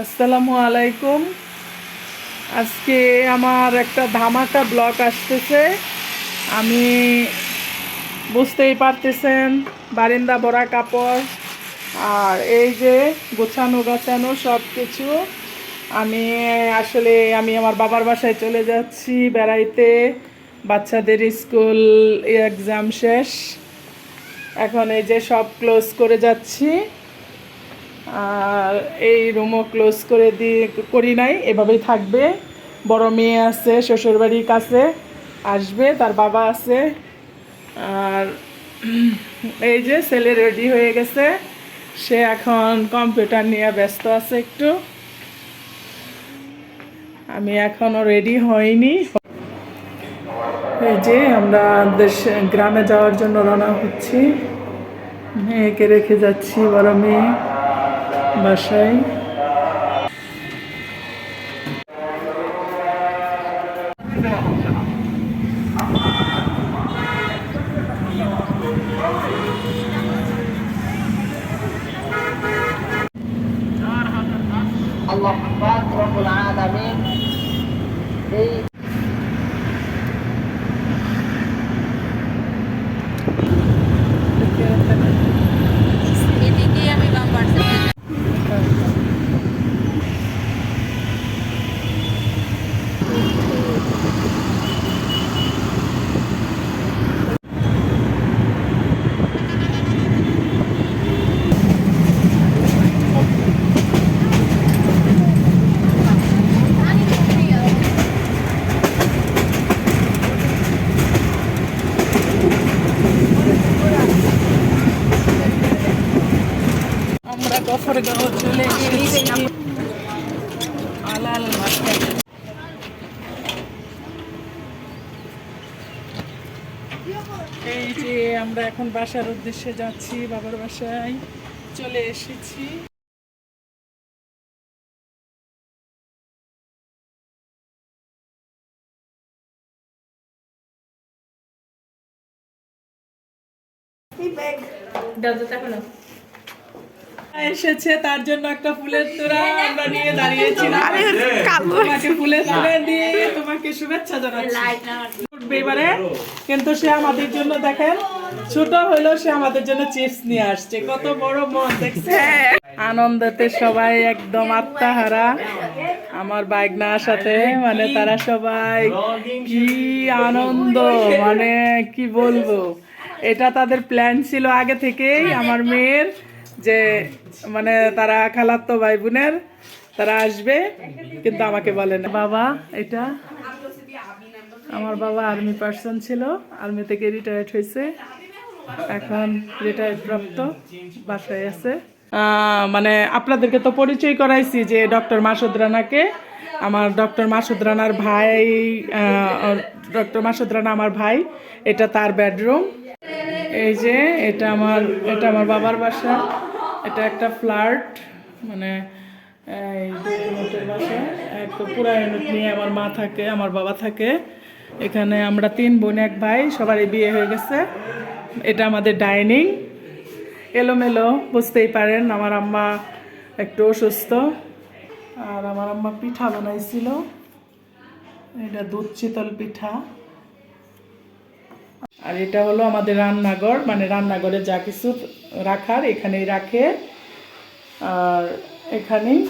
আসসালামু আলাইকুম। আজকে আমার একটা ধামাকা ব্লগ আসতেছে। আমি বুঝতেই পারতেছেন, বারিন্দা, বড়া, কাপড়, আর এই যে গোছানো, গাছানো সব কিছু আমি আসলে, আমি আমার বাবার বাসায় চলে যাচ্ছি বেড়াইতে। বাচ্চাদের স্কুল এক্সাম শেষ। এখন এই যে সব ক্লোজ করে যাচ্ছি। এই রুমও ক্লোজ করে দিয়ে করি নাই, এভাবেই থাকবে। বড় মেয়ে আছে, শ্বশুরবাড়ির কাছে আসবে, তার বাবা আছে। আর এই যে ছেলে রেডি হয়ে গেছে, সে এখন কম্পিউটার নিয়ে ব্যস্ত আছে একটু। আমি এখনও রেডি হইনি। এই যে আমরা দেশ, গ্রামে যাওয়ার জন্য রওনা হচ্ছি। মেয়েকে রেখে যাচ্ছি, বড় মেয়ে। বাসায় আল্লাহ পাক রব্বুল আলামিন এই এদিকেই আমি বাম পার্সেন্ট আমরা গফরগাঁও চলে আলাল এই যে আমরা এখন বাসার উদ্দেশ্যে যাচ্ছি বাবার বাসায় চলে এসেছি। এসেছে তার জন্য একটা ফুলের তোড়া আমরা নিয়ে দাঁড়িয়েছিলাম। তোমাকে ফুলের তোড়া দিয়ে তোমাকে শুভেচ্ছা জানাচ্ছি। উঠবে এবারে কিন্তু সে আমাদের জন্য দেখেন ছোট হইলেও সে আমাদের জন্য চিপস নিয়ে আসছে। কত বড় মন দেখছে আনন্দতে সবাই একদম আত্মাহারা। আমার বাইকনার সাথে মানে তারা সবাই কি আনন্দ মানে কি বলব? এটা তাদের প্ল্যান ছিল আগে থেকেই আমার মেয়ের। যে মানে তারা খালাত্তো ভাই বোনের তারা আসবে, কিন্তু আমাকে বলে না। বাবা, এটা আমার বাবা আর্মি পার্সন ছিল, আর্মি থেকে রিটায়ার্ড হয়েছে। এখন রিটায়ার্ড প্রাপ্ত, বাসায় আছে। মানে আপনাদেরকে তো পরিচয় করাইছি যে ডক্টর মাসুদ রানাকে। আমার ডক্টর মাসুদ রানার ভাই ডক্টর মাসুদ রানা আমার ভাই, এটা তার বেডরুম এই যে এটা আমার এটা আমার বাবার বাসা। এটা একটা ফ্ল্যাট মানে বাসা। এক তো নিয়ে আমার মা থাকে, আমার বাবা থাকে। এখানে আমরা তিন বোন, এক ভাই, সবারই বিয়ে হয়ে গেছে। এটা আমাদের ডাইনিং। এলোমেলো, বুঝতেই পারেন, আমার আম্মা একটু অসুস্থ। আর আমার আম্মা পিঠা বানাইছিল। এটা দুধ চিতল পিঠা। আর এটা হলো আমাদের রান্নাঘর মানে রান্নাঘরে যা কিছু রাখার এখানেই রাখে। আর এখানেই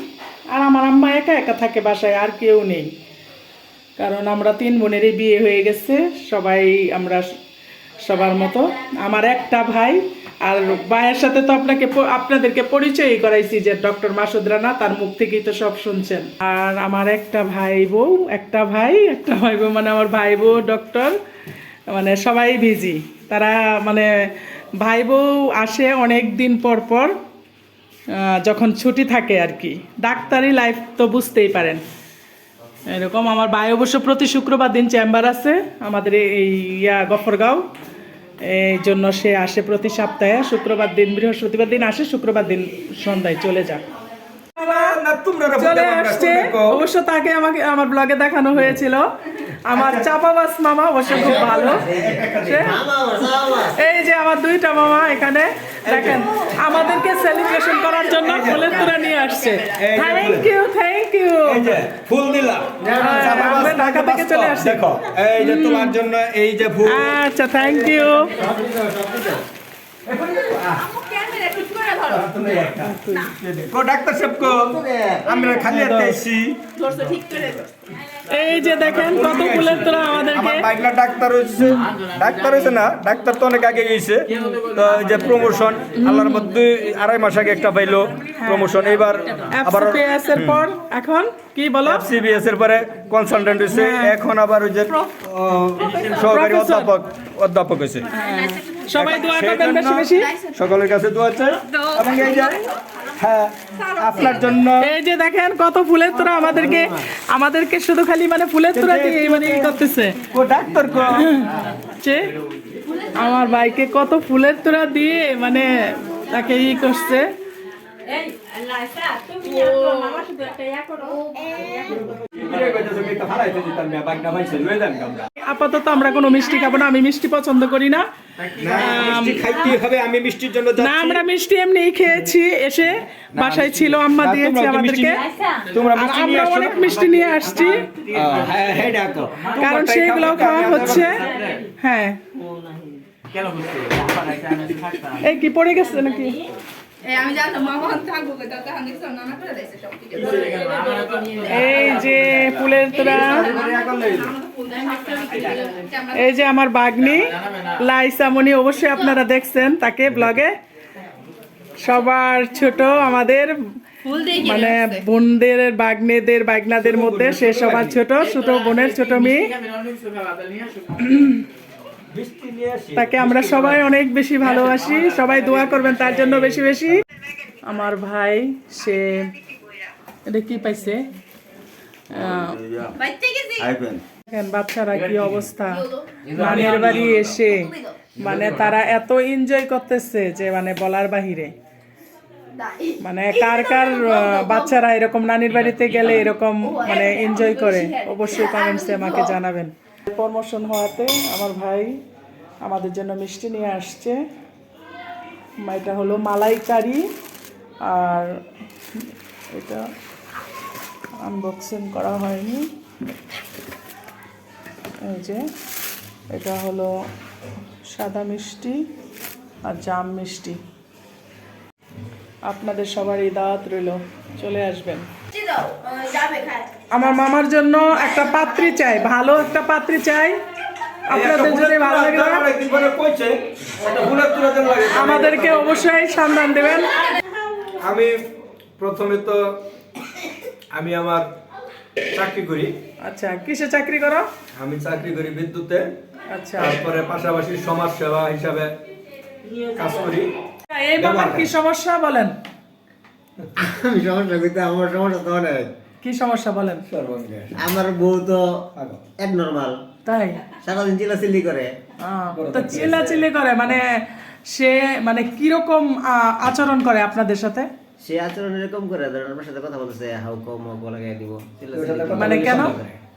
আর আমার আম্মা একা একা থাকে বাসায়, আর কেউ নেই। কারণ আমরা তিন বোনেরই বিয়ে হয়ে গেছে, সবাই আমরা সবার মতো। আমার একটা ভাই, আর ভাইয়ের সাথে তো আপনাকে আপনাদেরকে পরিচয়ই করাইছি যে ডক্টর মাসুদ রানা, তার মুখ থেকেই তো সব শুনছেন। আর আমার একটা ভাই বউ, একটা ভাই একটা ভাই বউ মানে আমার ভাই বউ, ডক্টর। মানে সবাই বিজি তারা মানে ভাই বউ আসে অনেক দিন পর পর যখন ছুটি থাকে আর কি। ডাক্তারি লাইফ তো বুঝতেই পারেন। এরকম আমার ভাই অবশ্য প্রতি শুক্রবার দিন চেম্বার আছে আমাদের এই ইয়া গফরগাঁও। এই জন্য সে আসে প্রতি সপ্তাহে শুক্রবার দিন বৃহস্পতিবার দিন আসে শুক্রবার দিন সন্ধ্যায় চলে যায় তোমরা চলে আসছে। অবশ্য তাকে আমাকে আমার ব্লগে দেখানো হয়েছিল। আমার চাপাবাস মামা অবশ্য খুব ভালো। এই যে আমার দুইটা মামা এখানে দেখেন আমাদেরকে সেলিব্রেশন করার জন্য ফুলের তোরা নিয়ে আসছে। থ্যাংক ইউ থ্যাংক ইউ ফুল দিলাম। ঢাকা থেকে চলে আসছি। দেখো এই যে তোমার জন্য এই যে ফুল। আচ্ছা থ্যাংক ইউ ডাক্তার সাহেব কো আমরা খালি হাতে এসেছি। এই যে দেখেন কত ফুলের তোরা আমাদেরকে। আমার বাইকলা ডাক্তার হয়েছে। ডাক্তার হয়েছে না ডাক্তার তো অনেক আগে গেছে তো যে প্রমোশন আল্লাহর মধ্যে আড়াই মাস আগে একটা পাইলো প্রমোশন এবার আবার এফসিপিএস এর পর এখন? কি বলো? সিবিএস এর পরে কনসালটেন্ট হয়েছে। এখন আবার ওই যে সহকারী অধ্যাপক অধ্যাপক হয়েছে। সবাই দোয়া করবেন বেশি বেশি। সকলের কাছে দোয়া চাই। এবং এই যে হ্যাঁ আপনার জন্য এই যে দেখেন কত ফুলের তোরা আমাদেরকে আমাদেরকে শুধু খালি মানে ফুলের তোরা দিয়ে মানে ই করতেছে। ও ডাক্তার কো। আমার ভাইকে কত ফুলের তোরা দিয়ে মানে তাকে ই করছে। আপাতত আমরা কোনো মিষ্টি খাব না আমি মিষ্টি পছন্দ করি না। মিষ্টি খাইতে হবে আমি মিষ্টির জন্য না আমরা মিষ্টি এমনি খেয়েছি এসে বাসায় ছিল আম্মা দিয়েছে আমাদেরকে। তোমরা আর মিষ্টি নিয়ে আমরা অনেক মিষ্টি নিয়ে আসছি। হ্যাঁ হ্যাঁ কারণ সেইগুলোও খাওয়া হচ্ছে। হ্যাঁ। এই কি পড়ে গেছে নাকি? এই যে ফুলের তোরা এই যে আমার বাগনি লাইসামনি অবশ্যই আপনারা দেখছেন তাকে ব্লগে। সবার ছোট আমাদের মানে বোনদের বাগনেদের বাগনাদের মধ্যে সে সবার ছোট ছোট বোনের ছোট মেয়ে। তাকে আমরা সবাই অনেক বেশি ভালোবাসি। সবাই দোয়া করবেন তার জন্য বেশি বেশি। আমার ভাই সে এটা কি পাইছে? বাচ্চারা কি অবস্থা। নানের বাড়ি এসে। মানে তারা এত এনজয় করতেছে যে মানে বলার বাহিরে। মানে কার কার বাচ্চারা এরকম নানির বাড়িতে গেলে এরকম মানে এনজয় করে। অবশ্যই কমেন্টসে আমাকে জানাবেন। প্রমোশন হওয়াতে আমার ভাই আমাদের জন্য মিষ্টি নিয়ে আসছে। এটা হলো মালাইকারি আর এটা আনবক্সিং করা হয়নি। এই যে, এটা হলো সাদা মিষ্টি আর জাম মিষ্টি। আপনাদের সবারই দাওয়াত রইল। চলে আসবেন। যাবে খায় আমার মামার জন্য একটা পাত্রী চাই ভালো একটা পাত্রী চাই। আপনাদের যদি ভালো লাগে আমাদেরকে অবশ্যই সন্ধান দেবেন। আমি প্রথমে তো আমি আমার চাকরি করি। আচ্ছা কিসে চাকরি করো? আমি চাকরি করি বিদ্যুতে। আচ্ছা। তারপরে পাশাপাশি সমাজ সেবা হিসাবে কাজ করি। এই মামার কি সমস্যা বলেন? আমি সমস্যা করতে আমার সমস্যা তো অনেক কি সমস্যা বলেন? আমার বউ তো নর্মাল তাই? সারাদিন চিল্লাচিল্লি করে। তো চিল্লাচিল্লি করে মানে সে মানে কীরকম আহ, আচরণ করে আপনাদের সাথে? সে আচরণ এরকম করে ধরেন আমার সাথে কথা বলতেছে হাউ কম হাউ লাগাই দিব। মানে কেন?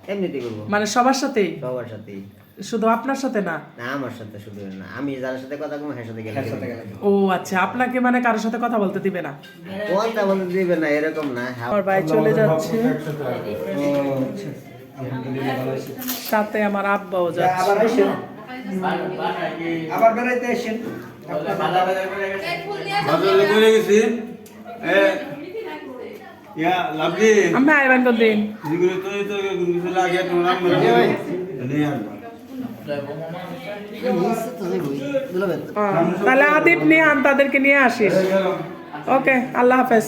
এমনিতে করব। মানে সবার সাথেই? সবার সাথেই। শুধু আপনার সাথে না? না আমার সাথে শুধু না। আমি যার সাথে কথা কম হ্যাঁ সাথে গেলে ও আচ্ছা আপনাকে মানে কারোর সাথে কথা বলতে দিবে না? কথা বলতে দিবে না এরকম না। হ্যাঁ। আমার ভাই চলে যাচ্ছে। সাথে আমার আব্বাও যাচ্ছে। আবার আসেন। আবার বেড়াইতে আসেন আমি আইবেন দিন। তাহলে আদিপ নিয়ে আন তাদেরকে নিয়ে আসিস। ওকে আল্লাহ হাফেজ।